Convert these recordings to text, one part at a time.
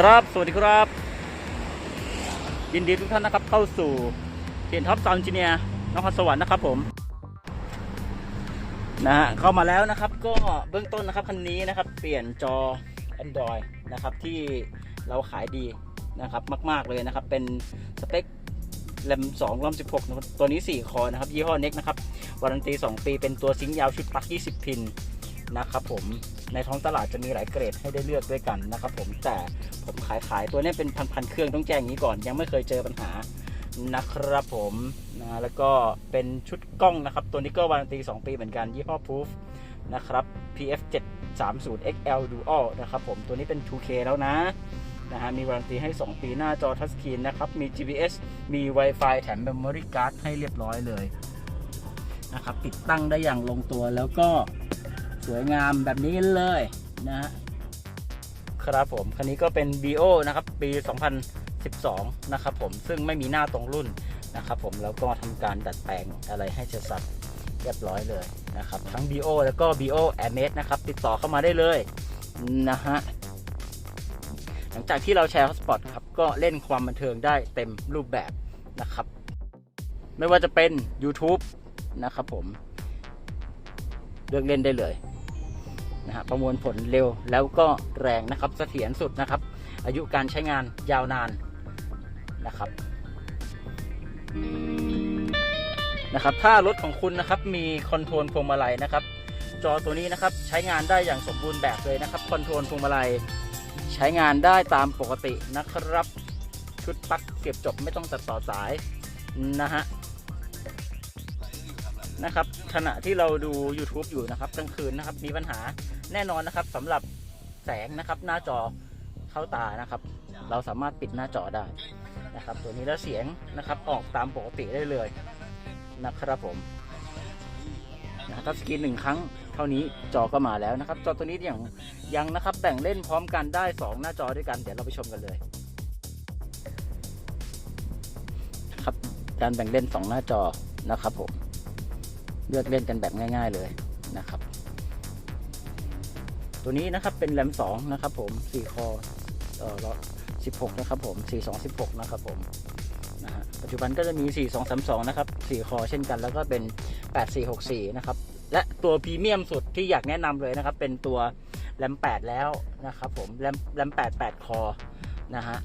ครับ สวัสดีครับ ยินดีทุกท่านนะครับเข้าสู่เทียนท็อปซาวน์จิเนียนครสวรรค์นะครับผม นะฮะเข้ามาแล้วนะครับ ก็เบื้องต้นนะครับคันนี้นะครับ เปลี่ยนจอ Android นะครับ ที่เราขายดีนะครับ มาก ๆ เลยนะครับ เป็นสเปคแรม2รอม16 ตัวนี้ 4 คอนะครับ ยี่ห้อเน็กนะครับ วารันตี 2 ปี เป็นตัวซิงค์ยาวชุดปลั๊ก 20 พิน นะครับผมในท้องตลาดจะมีหลายเกรดให้ได้เลือกด้วยกันนะครับผมแต่ผมขายขายตัวนี้เป็นพันๆเครื่องต้องแจ้งอย่างนี้ก่อน ยังไม่เคยเจอปัญหานะครับผมนะแล้วก็เป็นชุดกล้องนะครับ ตัวนี้ก็วารันตี 2 ปีเหมือนกัน ยี่ห้อ Proof นะครับ PF 730 XL Dual นะครับผมตัวนี้เป็น 2K แล้วนะนะฮะมีวารันตีให้ 2 ปีหน้าจอทัชสกรีนนะครับ มี GPS มี Wi-Fi แถม Memory Card ให้เรียบร้อยเลยนะครับติดตั้งได้อย่างลงตัวแล้วก็ สวยงามแบบนี้เลยนะฮะครับผม คันนี้ก็เป็น BO นะครับปี 2012 นะครับผมซึ่งไม่มีหน้าตรงรุ่นนะครับผมแล้วก็ทำการดัดแปลงอะไรให้เสร็จสับเรียบร้อยเลยนะครับ ทั้ง BO แล้วก็ BO a m a z นะครับ ติดต่อเข้ามาได้เลยนะฮะหลังจากที่เราแชร์ฮอสปอตครับก็เล่นความบันเทิงได้เต็มรูปแบบนะครับ ไม่ว่าจะเป็น YouTube นะครับผม เลือกเล่นได้เลย นะฮะประมวลผลเร็วแล้วก็แรงนะครับเสถียรสุดนะครับ อายุการใช้งานยาวนานนะครับนะครับถ้ารถของคุณนะครับมีคอนโทรลพวงมาลัยนะครับ จอตัวนี้นะครับใช้งานได้อย่างสมบูรณ์แบบเลยนะครับคอนโทรลพวงมาลัยใช้งานได้ตามปกตินะครับ ชุดปลั๊กเก็บจบไม่ต้องตัดต่อสายนะฮะ นะครับขณะที่เราดู YouTube อยู่นะครับกลางคืนนะครับมีปัญหาแน่นอนนะครับสำหรับแสงนะครับหน้าจอเข้าตานะครับ เราสามารถปิดหน้าจอได้นะครับ ตัวนี้แล้วเสียงนะครับออกตามปกติได้เลยนะครับผมนะทัชสกรีนหนึ่งครั้งเท่านี้จอก็มาแล้วนะครับ จอตัวนี้อย่างยังนะครับแบ่งเล่นพร้อมกันได้ 2 หน้าจอด้วยกันเดี๋ยวเราไปชมกันเลย ครับการแบ่งเล่น 2 หน้าจอนะครับผม เลือกเล่นกันแบบง่าย ๆเลยนะครับ ตัวนี้นะครับเป็นแรม2นะครับผม4คอเอ่อ16 นะครับผม 4216 นะครับผมนะฮะปัจจุบันก็จะมี 4232 นะครับ 4 คอเช่นกัน แล้วก็เป็น 8464 นะครับ และตัวพรีเมียมสุดที่อยากแนะนำเลยนะครับ เป็นตัวแรม 8 แล้วนะครับผมแรมแรม 8 8 คอนะฮะ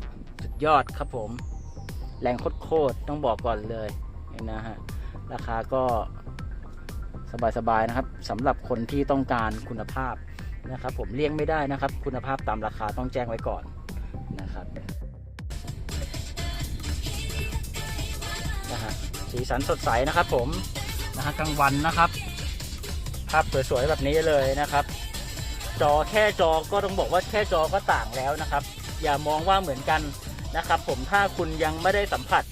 สุดยอดครับผม แรงโคตรต้องบอกก่อนเลยนะฮะ ราคาก็ สบายๆนะครับสำหรับคนที่ต้องการคุณภาพนะครับ ผมเลี่ยงไม่ได้นะครับ คุณภาพตามราคาต้องแจ้งไว้ก่อนนะครับนะฮะสีสันสดใสนะครับ ผมนะฮะกลางวันนะครับ ภาพสวยๆแบบนี้เลยนะครับ จอแค่จอก็ต้องบอกว่าแค่จอก็ต่างแล้วนะครับ อย่ามองว่าเหมือนกันนะครับ ผมถ้าคุณยังไม่ได้สัมผัส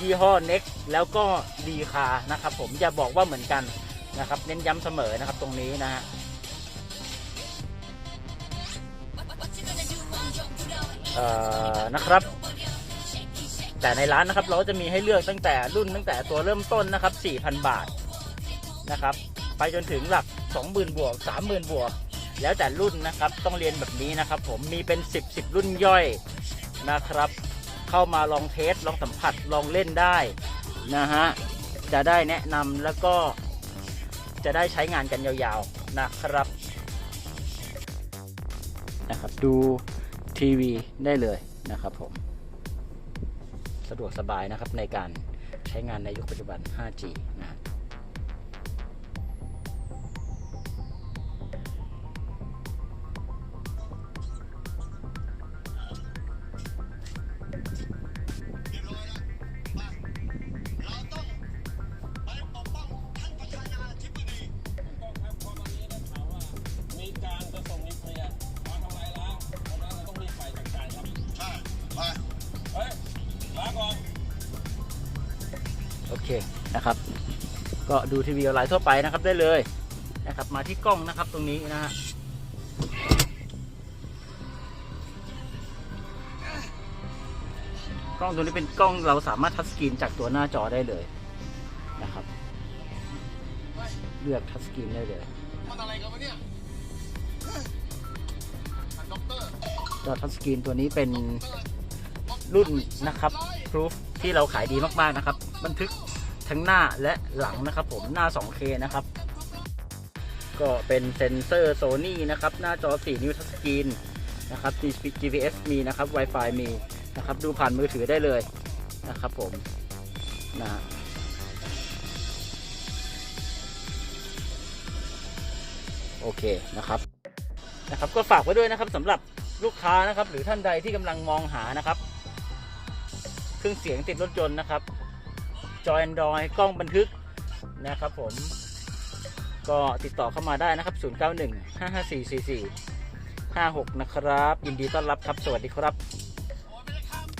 ยี่ห้อ Nex แล้วก็ดีคานะครับ ผมอย่าบอกว่าเหมือนกัน นะครับ เน้นย้ำเสมอนะครับตรงนี้นะฮะเอ่อนะครับ แต่ในร้านนะครับเราก็จะมีให้เลือกตั้งแต่รุ่นตั้งแต่ตัวเริ่มต้นนะครับ 4,000 บาทนะครับ ไปจนถึงหลัก 20,000 บวก 30,000 บวก แล้วแต่รุ่นนะครับต้องเรียนแบบนี้นะครับ ผมมีเป็น 10 10 รุ่นย่อยนะครับ เข้ามาลองเทสลองสัมผัสลองเล่นได้นะฮะจะได้แนะนำแล้วก็ จะได้ใช้งานกันยาวๆนะครับนะครับ ดูทีวีได้เลยนะครับผม สะดวกสบายนะครับในการใช้งานในยุคปัจจุบัน 5G นะ เคนะครับ ก็ดูทีวีออนไลน์ทั่วไปนะครับได้เลยนะครับ มาที่กล้องนะครับตรงนี้นะฮะกล้องตัวนี้เป็นกล้องเราสามารถทัชสกรีนจากตัวหน้าจอได้เลยนะครับ เลือกทัชสกรีนได้เลยมันอะไรกันวะเนี่ยจอทัชสกรีนตัวนี้เป็นรุ่นนะครับ proof ที่เราขายดีมากๆนะครับ บันทึกทั้งหน้าและหลังนะครับ ผมหน้า 2K นะครับ ก็เป็นเซนเซอร์ Sony นะครับ หน้าจอ 4 นิ้วทัชสกรีนนะครับ GPS มีนะครับ Wi-Fi มีนะครับ ดูผ่านมือถือได้เลยนะครับผมนะโอเคนะครับนะครับ ก็ฝากไว้ด้วยนะครับสำหรับลูกค้านะครับ หรือท่านใดที่กำลังมองหานะครับ รื่องเสียงติดรถยนต์นะครับ จอแอนดรอยกล้องบันทึกนะครับผม ก็ติดต่อเข้ามาได้นะครับ 091 554 44 56 นะครับ ยินดีต้อนรับครับ สวัสดีครับ